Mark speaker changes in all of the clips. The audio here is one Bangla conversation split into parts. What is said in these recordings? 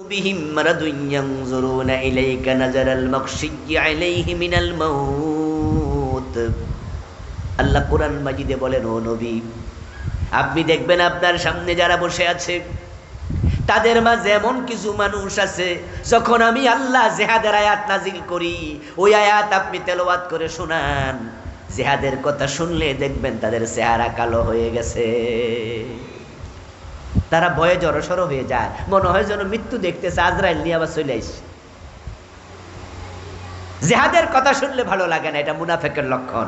Speaker 1: بهم مرض ينظرون إليك نظر المغشي عليه من الموت আল্লাহ কোরআন মাজিদে বলেন ও নবী আপনি দেখবেন আপনার সামনে যারা বসে আছে তাদের মাঝে এমন কিছু মানুষ আছে যখন আমি আল্লাহ জেহাদের আয়াত নাজিল করি ওই আয়াত আপনি তেলাওয়াত করে শোনান জেহাদের কথা শুনলে দেখবেন তাদের চেহারা কালো হয়ে গেছে তারা ভয়ে জড়সড় হয়ে যায়। মনে হয় যেন মৃত্যু দেখতেছে, আজরাইল নিয়ে আবার চলে আসছে। জেহাদের কথা শুনলে ভালো লাগে না, এটা মুনাফেকের লক্ষণ।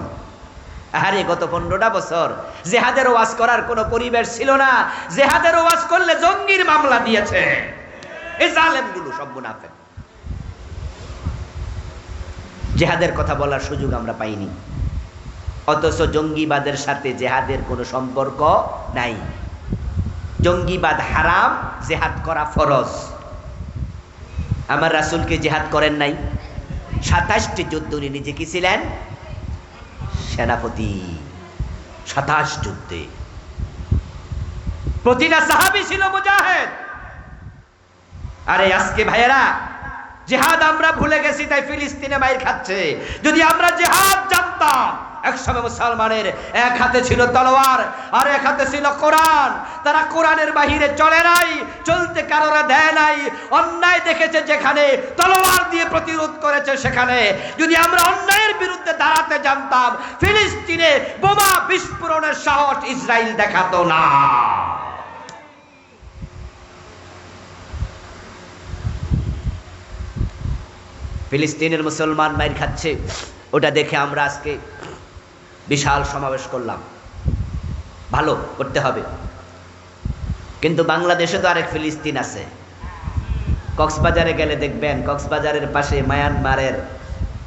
Speaker 1: আরে গত পনেরোটা বছর জেহাদের ওয়াজ করার কোনো পরিবেশ ছিল না। জেহাদের ওয়াজ করলে জঙ্গির মামলা দিয়েছে। এই জালেমগুলো সব মুনাফেক। জেহাদের কথা বলার সুযোগ আমরা পাইনি। অথচ জঙ্গিবাদের সাথে জেহাদের কোনো সম্পর্ক নাই। জঙ্গিবাদ হারাম, জেহাদ করা ফরজ। আমার রাসুলকে জেহাদ করেন নাই। সাতাশটি যুদ্ধ উনি নিজে কি ছিলেন সেনাপতি, সাতাশ যুদ্ধে। প্রতিটা সাহাবি ছিল মুজাহেদ। আরে আজকে ভাইয়েরা, জেহাদ আমরা ভুলে গেছি, তাই ফিলিস্তিনে মাইর খাচ্ছে। যদি আমরা জেহাদ জানতাম একসময় মুসলমানের এক হাতে ছিল তলোয়ার আর এক হাতে ছিল কোরআন। তারা কোরআনের বাহিরে চলে নাই, চলতে কারোরা দেয় নাই। অন্যায় দেখেছে যেখানে তলোয়ার দিয়ে প্রতিরোধ করেছে সেখানে। যদি আমরা অন্যায়ের বিরুদ্ধে দাঁড়াতে জানতাম, ফিলিস্তিনে বোমা বিস্ফোরণের সাহস ইসরায়েল দেখাতো না। ফিলিস্তিনের মুসলমান মাইর খাচ্ছে। ওটা দেখে আমরা আজকে বিশাল সমাবেশ করলাম। ভালো, করতে হবে। কিন্তু বাংলাদেশে তো আরেক ফিলিস্তিন আছে। কক্সবাজারে গেলে দেখবেন, কক্সবাজারের পাশে মায়ানমারের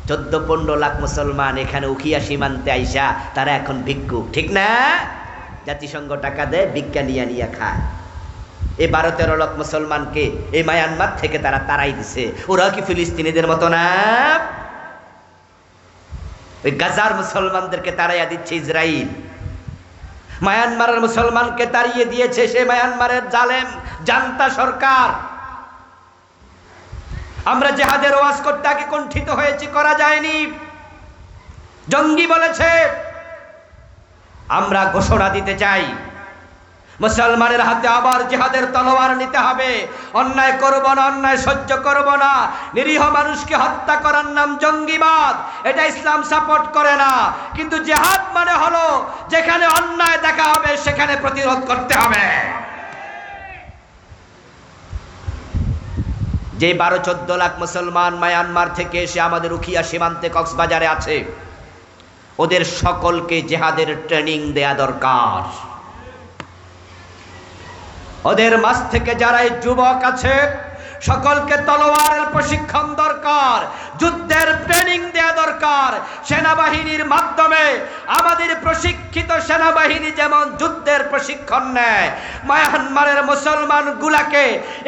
Speaker 1: চোদ্দ পনেরো লাখ মুসলমান এখানে উখিয়া সীমান্তে আইসা, তারা এখন ভিক্ষুক ঠিক না? জাতিসংঘ টাকা দেয়, ভিক্ষা নিয়ে নিয়ে খায়। এই বারো তেরো লাখ মুসলমানকে এই মায়ানমার থেকে তারা তারাই দিছে। ওরা কি ফিলিস্তিনিদের মতো না? ওই গাজার মুসলমানদেরকে তাড়াইয়া দিচ্ছে ইসরায়েল মায়ানমারের মুসলমানকে তাড়িয়ে দিয়েছে সে মায়ানমারের জালেম, জান্তা সরকার। আমরা জেহাদের ওয়াজ করতে আগে কণ্ঠিত হয়েছি, করা যায়নি। জঙ্গি বলেছে, আমরা ঘোষণা দিতে চাই। মুসলমানের হাতে আবার জিহাদের তলোয়ার নিতে হবে। অন্যায় করব না, অন্যায় সহ্য করব না। নিরীহ মানুষকে হত্যা করার নাম জঙ্গিবাদ। এটা ইসলাম সাপোর্ট করে না। কিন্তু জেহাদ মানে হলো যেখানে অন্যায় দেখা হবে, সেখানে প্রতিরোধ করতে হবে। যে বারো, চোদ্দ লাখ মুসলমান মায়ানমার থেকে এসে আমাদের উখিয়া সীমান্তে কক্সবাজারে আছে, ওদের সকলকে জেহাদের ট্রেনিং দেয়া দরকার। ওদের মাঝ থেকে যারা এই যুবক আছে, সকলকে তলোয়ারের প্রশিক্ষণ দরকার, যুদ্ধের ট্রেনিং দেওয়া দরকার। সেনাবাহিনীর মাধ্যমে আমাদের প্রশিক্ষিত সেনাবাহিনী যেমন যুদ্ধের প্রশিক্ষণ নেয়, মায়ানমারের মুসলমান গুলাকে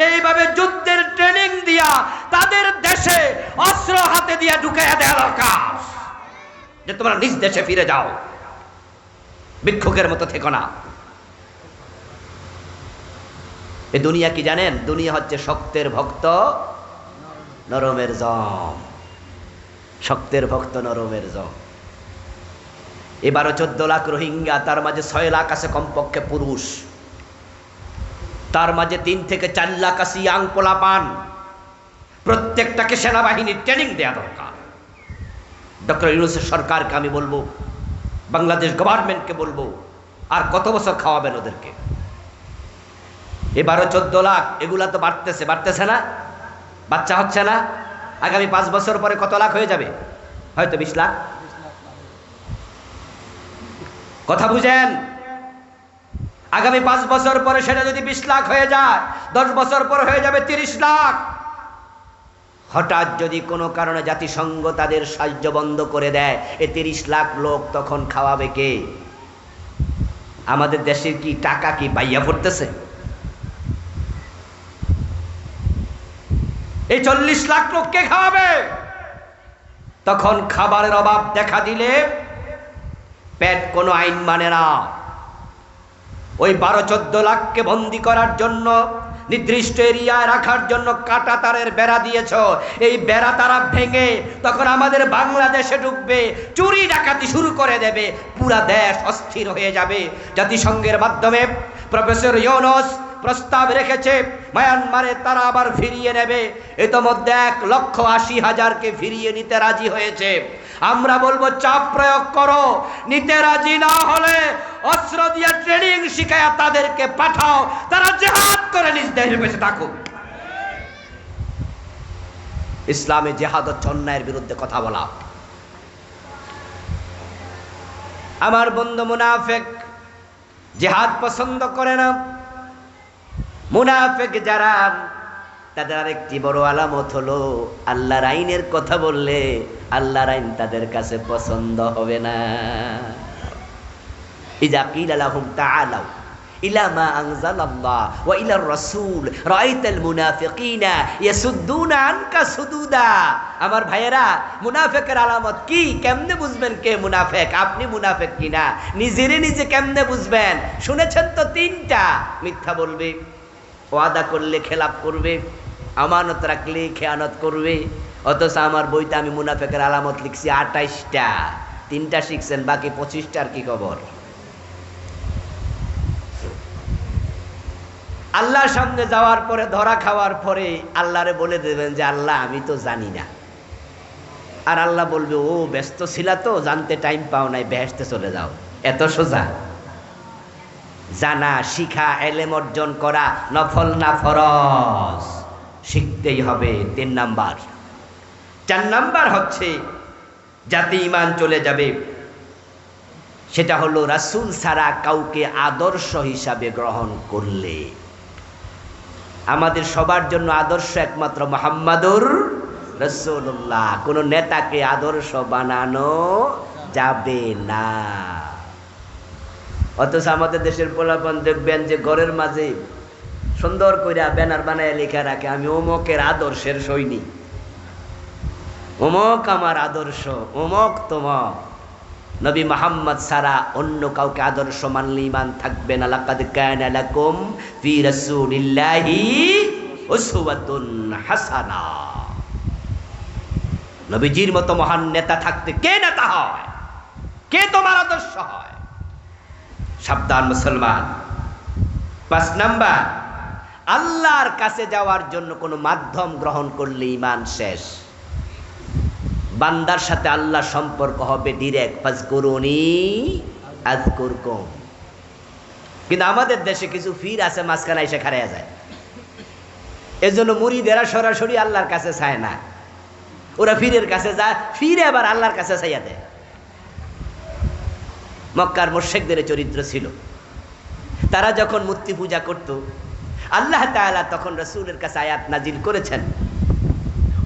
Speaker 1: এইভাবে যুদ্ধের ট্রেনিং দিয়া তাদের দেশে অস্ত্র হাতে দিয়া ঢুকে দেওয়া দরকার। যে তোমরা নিজ দেশে ফিরে যাও, ভিক্ষুকের মতো থেকো না। এ দুনিয়া কি জানেন? দুনিয়া হচ্ছে শক্তের ভক্ত, নরমের জম। শক্তের ভক্ত, নরমের জম। এবারও চোদ্দ লাখ রোহিঙ্গা, তার মাঝে ছয় লাখ আছে কমপক্ষে পুরুষ। তার মাঝে তিন থেকে চার লাখ আছে ইয়াং পোলাপান। প্রত্যেকটাকে সেনাবাহিনীর ট্রেনিং দেওয়া দরকার। ডক্টর ইউনুসের সরকারকে আমি বলব, বাংলাদেশ গভর্নমেন্টকে বলব, আর কত বছর খাওয়াবেন ওদেরকে? এবারও চোদ্দ লাখ, এগুলা তো বাড়তেছে বাড়তেছে না? বাচ্চা হচ্ছে না? আগামী পাঁচ বছর পরে কত লাখ হয়ে যাবে? হয়তো বিশ লাখ। কথা বুঝেন? আগামী পাঁচ বছর পরে সেটা যদি বিশ লাখ হয়ে যায়, দশ বছর পরে হয়ে যাবে তিরিশ লাখ। হঠাৎ যদি কোনো কারণে জাতিসংঘ তাদের সাহায্য বন্ধ করে দেয়, এ তিরিশ লাখ লোক তখন খাওয়াবে কে? আমাদের দেশের কি টাকা কি বাইয়া পড়তেছে? এই চল্লিশ লাখ লোককে খাওয়াবে। তখন খাবারের অভাব দেখা দিলে পেট কোনো আইন মানে না। ওই বারো চোদ্দ লাখকে বন্দি করার জন্য, নির্দিষ্ট এরিয়ায় রাখার জন্য কাটা তারের বেড়া দিয়েছ। এই বেড়া তারা ভেঙে তখন আমাদের বাংলাদেশে ঢুকবে, চুরি ডাকাতি শুরু করে দেবে, পুরা দেশ অস্থির হয়ে যাবে। জাতিসংঘের মাধ্যমে প্রফেসর ইউনুস প্রস্তাব রেখেছে, মায়ানমারে তারা আবার ফিরিয়ে নেবে। ইতোমধ্যে এক লক্ষ আশি হাজারকে ফিরিয়ে নিতে রাজি হয়েছে। আমরা বলব, চাপ প্রয়োগ করো। নিতে রাজি না হলে অস্ত্র দিয়ে ট্রেনিং শিখায় তাদেরকে পাঠাও। তারা জেহাদ করে নিজ দেশের বেঁচে থাকুক। ইসলামে জেহাদ হচ্ছে অন্যায়ের বিরুদ্ধে কথা বলা। আমার বন্ধু মুনাফেক, জেহাদ পছন্দ করে না। মুনাফেক যারা, তাদের আরেকটি বড় আলামত হলো, আল্লাহর আইনের কথা বললে আল্লাহর আইন তাদের কাছে পছন্দ হবে না। ইজা কিলা লাহুম তাআলাউ, ইলা মা আনজালাল্লাহ ওয়া ইলার রাসূল, রাআইতাল মুনাফিকিনা ইয়াসুদ্দুনা আনকা সুদুদা। আমার ভাইয়েরা, মুনাফিকের আলামত কি? কেমনে বুঝবেন কে মুনাফিক? আপনি মুনাফিক কিনা? নিজেরে নিজে কেমনে বুঝবেন? শুনেছেন তো তিনটা? মিথ্যা বলবে। ওয়াদা করলে খেলাপ করবে, আমানত রাখলে খেয়ানত করবে, অথচ আমার বইতে আমি মুনাফেকের আলামত লিখছি আঠাইশটা তিনটা শিখছেন, বাকি পঁচিশটার কি খবর? আল্লাহর সামনে যাওয়ার পরে, ধরা খাওয়ার পরে আল্লাহরে বলে দেবেন যে, আল্লাহ, আমি তো জানি না। আর আল্লাহ বলবে, ও, ব্যস্ত ছিলা তো, জানতে টাইম পাও নাই বেহেস্তে চলে যাও। এত সোজা। জানা, শিখা, এলেম অর্জন করা নফল না ফরজ? শিখতেই হবে তিন নাম্বার। চার নাম্বার হচ্ছে, যাতে ইমান চলে যাবে, সেটা হলো রাসুল ছাড়া কাউকে আদর্শ হিসাবে গ্রহণ করলে। আমাদের সবার জন্য আদর্শ একমাত্র মোহাম্মদুর রসুল্লাহ কোনো নেতাকে আদর্শ বানানো যাবে না। অথচ আমাদের দেশের পোলাপন দেখবেন যে ঘরের মাঝে সুন্দর কইরা ব্যানার বানায় লেখা রাখে, আমি অমকের আদর্শের সৈনিক। অমক আমার আদর্শ, অমক তোমাক নবী মোহাম্মদ সারা অন্য কাউকে আদর্শ মানলে ইমান থাকবে না। লাকাদ কানা লাকুম ফি রাসূলিল্লাহি উসওয়াতুন হাসানা। নবীজির মতো মহান নেতা থাকতে কে নেতা হয়? কে তোমার আদর্শ হয়? সাবধান মুসলমান। পাঁচ নাম্বার, আল্লাহর কাছে যাওয়ার জন্য কোনো মাধ্যম গ্রহণ করলে ইমান শেষ। বান্দার সাথে আল্লাহ সম্পর্ক হবে ডিরেক্ট ফাজ করুনি আজ করকম কিন্তু আমাদের দেশে কিছু ফির আছে, মাঝখানে এসে খারাইয়া যায়। এজন্য মুড়িদেরা সরাসরি আল্লাহর কাছে চায় না। ওরা ফিরের কাছে যায় ফিরে আবার আল্লাহর কাছে চাইয়া দেয়। মক্কার মোর্শেকদের চরিত্র ছিল। তারা যখন মূর্তি পূজা করত, আল্লাহ তাআলা তখন রসুলের কাছে আয়াত নাজিল করেছেন।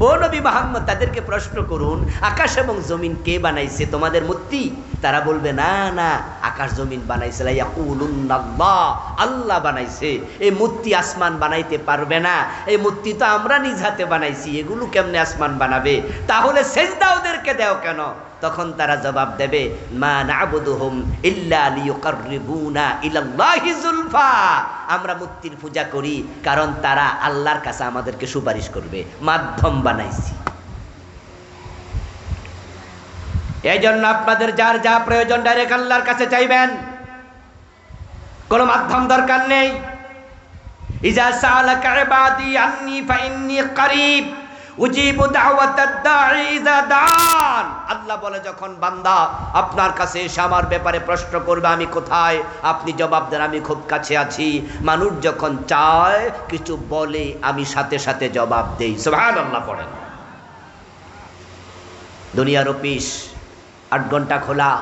Speaker 1: ও নবী মোহাম্মদ, তাদেরকে প্রশ্ন করুন, আকাশ এবং জমিন কে বানাইছে? তোমাদের মূর্তি? তারা বলবে, না না, আকাশ জমিন বানাইছে। আল্লাহ বানাইছে। এই মূর্তি আসমান বানাইতে পারবে না। এই মূর্তি তো আমরা নিজ হাতে বানাইছি। এগুলো কেমনে আসমান বানাবে? তাহলে সেজদা ওদেরকে দেও কেন? তখন তারা জবাব দেবে আমরা মূর্তির পূজা করি, কারণ তারা আল্লাহর কাছে আমাদেরকে সুপারিশ করবে। মাধ্যম বানাইছি। এই জন্য আপনাদের যার যা প্রয়োজন ডাইরেক্ট আল্লাহর কাছে চাইবেন। কোনো মাধ্যম দরকার নেই। ইজা আন্নি ফাইন্নি করিব, উজিবু দাওয়াতাদ দাঈ ইযা দান আল্লাহ বলে যখন, বান্দা, আপনার কাছে এসে আমার ব্যাপারে প্রশ্ন করবে, আমি কোথায়? আপনি জবাব দেন, আমি খুব কাছে আছি। মানুষ যখন চায়, কিছু বলে, আমি সাথে সাথে জবাব দেই। সুবহানাল্লাহ পড়েন। দুনিয়ার অফিস, আট ঘণ্টা খোলা,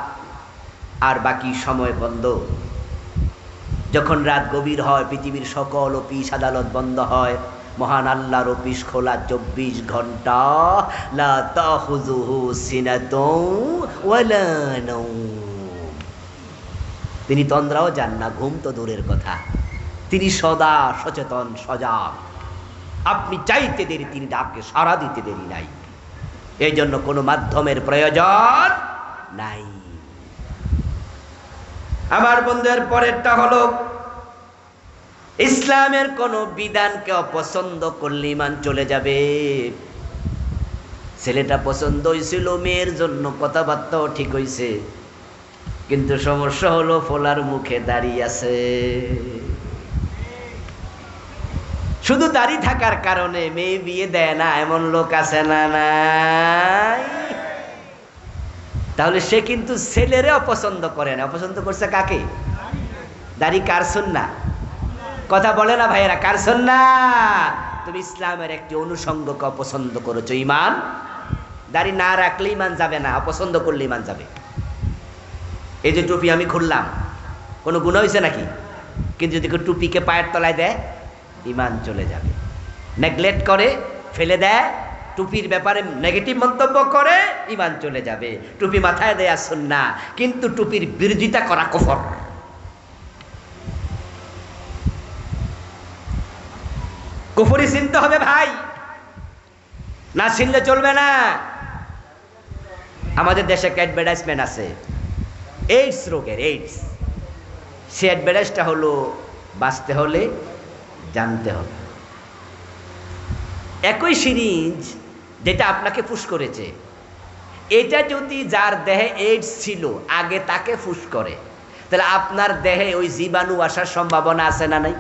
Speaker 1: আর বাকি সময় বন্ধ। যখন রাত গভীর হয়, পৃথিবীর সকল অফিস, আদালত বন্ধ হয় মহান আল্লাহর অফিস খোলা চব্বিশ ঘণ্টা তিনি তন্দ্রাও যান না, ঘুম তো দূরের কথা। তিনি সদা সচেতন, সজাগ। আপনি চাইতে দেরি, তিনি ডাকে সারা দিতে দেরি নাই। এই জন্য কোনো মাধ্যমের প্রয়োজন নাই। আমার বন্ধুদের পরেরটা হলো ইসলামের কোন বিধানকে অপছন্দ করলে ইমান চলে যাবে। ছেলেটা পছন্দ হয়েছিল মেয়ের জন্য কথাবার্তাও ঠিক হয়েছে কিন্তু সমস্যা হলো ফোলার মুখে দাঁড়িয়ে আছে। শুধু দাড়ি থাকার কারণে মেয়ে বিয়ে দেয় না, এমন লোক আছে না নাই। তাহলে সে কিন্তু ছেলেরে অপছন্দ করে না। অপছন্দ করছে কাকে? দাড়ি কার না কথা বলে না ভাইয়েরা, কার না তুমি ইসলামের একটি অনুষঙ্গকে অপছন্দ করেছ, ইমান? দাড়ি না রাখলে ইমান যাবে না, অপছন্দ করলে ইমান যাবে। এই যে টুপি আমি খুললাম, কোনো গুণ হয়েছে নাকি? কিন্তু যদি কেউ টুপিকে পায়ের তলায় দেয়, ইমান চলে যাবে। নেগলেক্ট করে, ফেলে দেয়, টুপির ব্যাপারে নেগেটিভ মন্তব্য করে, ইমান চলে যাবে। টুপি মাথায় দেয়া না কিন্তু টুপির বিরোধিতা করা কফর। কুফরি চিনতে হবে ভাই। না চিনলে চলবে না। আমাদের দেশে একটা অ্যাডভার্টাইজমেন্ট আছে? এইডস রোগের এইডস সে অ্যাডভার্টাইজটা হলো বাঁচতে হলে জানতে হবে। একই সিরিঞ্জ যেটা আপনাকে ফুস করেছে, এটা যদি যার দেহে এইডস ছিল, আগে তাকে ফুস করে, তাহলে আপনার দেহে ওই জীবাণু আসার সম্ভাবনা আছে না নাই?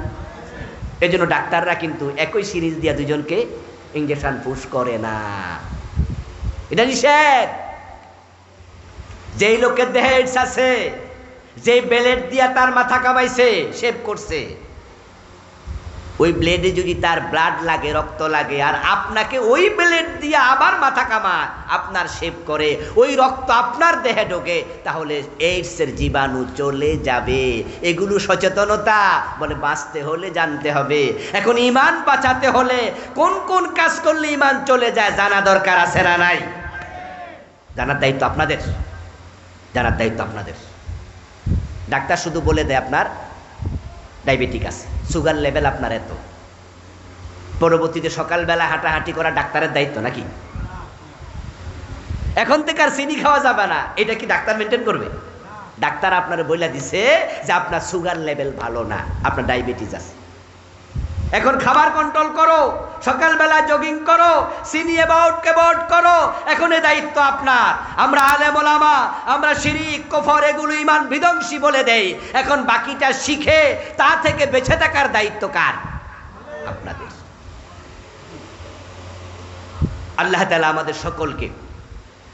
Speaker 1: এই জন্য ডাক্তাররা কিন্তু একই সিরিজ দিয়ে দুজনকে ইঞ্জেকশন পুশ করে না। এটা নিষেধ। যেই লোকের দেহে এইডস আছে যে বেলেট দিয়া তার মাথা কামাইছে শেভ করছে। ওই ব্লেডে যদি তার ব্লাড লাগে, রক্ত লাগে, আর আপনাকে ওই ব্লেড দিয়ে আবার মাথা কামা আপনার শেভ করে, ওই রক্ত আপনার দেহে ঢোকে, তাহলে এইডসের জীবাণু চলে যাবে। এগুলো সচেতনতা, বলে বাঁচতে হলে জানতে হবে। এখন ইমান বাঁচাতে হলে কোন কোন কাজ করলে ইমান চলে যায়, জানা দরকার আছে না নাই? জানার দায়িত্ব আপনাদের। জানার দায়িত্ব আপনাদের। ডাক্তার শুধু বলে দেয় আপনার ডায়াবেটিক আছে। সুগার লেভেল আপনার এত। পরবর্তীতে সকালবেলা হাঁটাহাঁটি করা ডাক্তারের দায়িত্ব নাকি? এখন থেকে আর চিনি খাওয়া যাবে না। এটা কি ডাক্তার মেনটেন করবে? ডাক্তার আপনার বইলা দিছে যে আপনার সুগার লেভেল ভালো না, আপনার ডায়াবেটিস আছে। এখন খাবার কন্ট্রোল করো, সকালবেলা জগিং করো সিনি অ্যাবাউট কেবাউট করো, এখন এ দায়িত্ব আপনার। আমরা আলেম ওলামা, আমরা শিরিক, কফর, এগুলো ইমান বিধ্বংসী বলে দেই। এখন বাকিটা শিখে, তা থেকে বেঁচে থাকার দায়িত্ব কার? আপনাদের। আল্লাহ তালা আমাদের সকলকে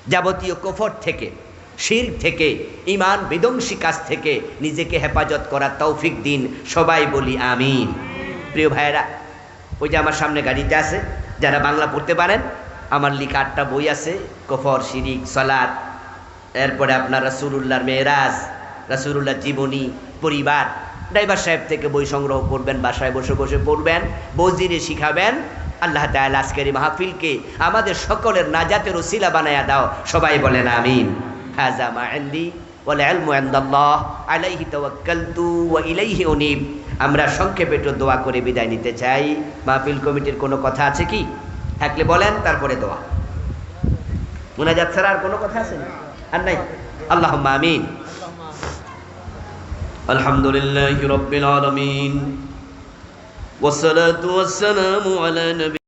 Speaker 1: যাবতীয় কফর থেকে শির থেকে ইমান বিধ্বংসী কাজ থেকে নিজেকে হেফাজত করার তৌফিক দিন। সবাই বলি আমিন। প্রিয় ভাইয়েরা, ওই যে আমার সামনে গাড়িতে আছে, যারা বাংলা পড়তে পারেন, আমার লিখা আটটা বই আছে, কফর, শিরিক সলাদ এরপরে আপনার রাসুরুল্লাহর মেয়েরাজ রাসুরুল্লাহ জীবনী, পরিবার, ড্রাইভার সাহেব থেকে বই সংগ্রহ করবেন, বাসায় বসে বসে পড়বেন বজিরে শিখাবেন, আল্লাহ তাআলা আজকের মাহফিলকে আমাদের সকলের নাজাতের ওসিলা বানায়া দাও, সবাই বলেন আমিন। হাজা মা ইনদি ওয়াল ইলমু ইনদাল্লাহ আলাইহি তাওয়াক্কালতু ওয়া ইলাইহি উনীব আমরা সংক্ষেপে একটু দোয়া করে বিদায় নিতে চাই মাহফিল কমিটির কোনো কথা আছে কি থাকলে বলেন তারপরে দোয়া মোনাজাত ছাড়া আর কোনো কথা আছে না আর নাই আল্লাহ আমিন الحمد لله رب العالمين والصلاة والسلام على نبي